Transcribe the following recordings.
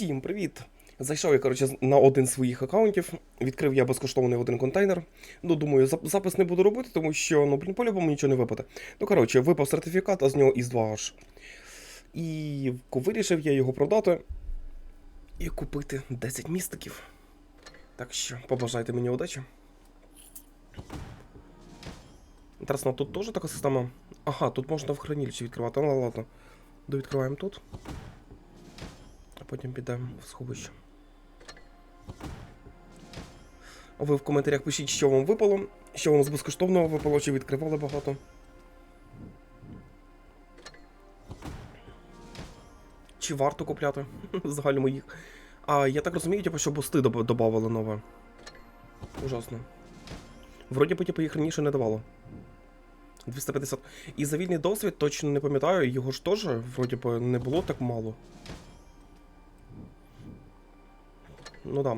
Усім привіт! Зайшов я, коротше, на один з своїх аккаунтів, відкрив я безкоштовний один контейнер. Ну, думаю, запис не буду робити, тому що, ну, блін, по-любому нічого не випаде. Ну, коротше, випав сертифікат, а з нього із 2 аж. І вирішив я його продати і купити 10 містиків. Так що, побажайте мені удачі. Інтересно, тут теж така система. Ага, тут можна в хранилищі відкривати. Ну ладно. Довідкриваємо тут. Потім підемо в сховище. Ви в коментарях пишіть, що вам випало, що вам з безкоштовного випало, чи відкривали багато. Чи варто купляти загальному їх. А я так розумію, типу, що бусти додавали нове. Ужасно. Вроді би, типу, їх раніше не давало. 250. І за вільний досвід точно не пам'ятаю, його ж теж, вроді би, не було так мало. Ну да.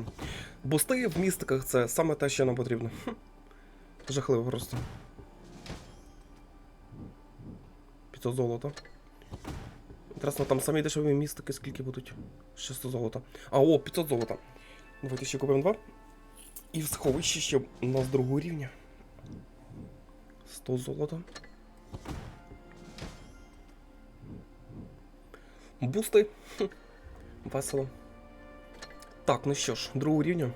Бусти в містиках це саме те, що нам потрібно. Жахливо просто. 500 золота. Інтересно, там самі дешеві містики скільки будуть? 600 золота. А, о, 500 золота. Давайте ще купимо два. І в сховищі ще у нас другого рівня. 100 золота. Бусти. Весело. Так, ну що ж, другого рівня.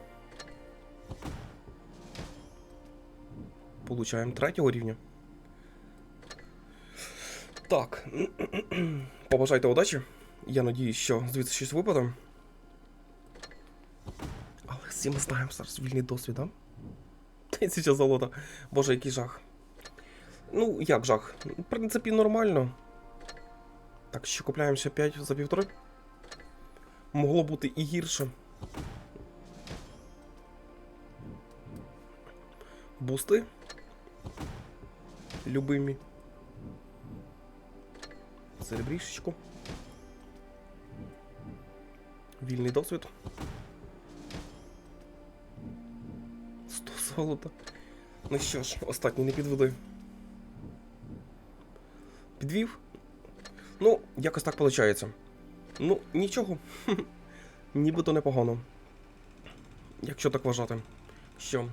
Получаємо третього рівня. Так. Побажайте удачі. Я надіюсь, що звідси щось випаде. Але всі ми знаємо зараз вільний досвід, а? Тисяча золота. Боже, який жах. Ну, як жах? В принципі, нормально. Так, ще купляємо ще 5 за півтори. Могло бути і гірше. Бусти. Любимі. Серебрішечку. Вільний досвід. 100 золота. Ну що ж, останній не підведи. Підвів? Ну, якось так виходить. Ну, нічого. Нібито непогано. Якщо так вважати. Що?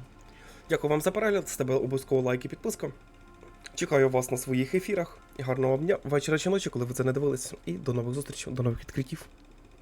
Дякую вам за перегляд, з тебе обов'язково лайк і підписка. Чекаю вас на своїх ефірах. Гарного дня, вечора чи ночі, коли ви це не дивились. І до нових зустрічей, до нових відкриттів.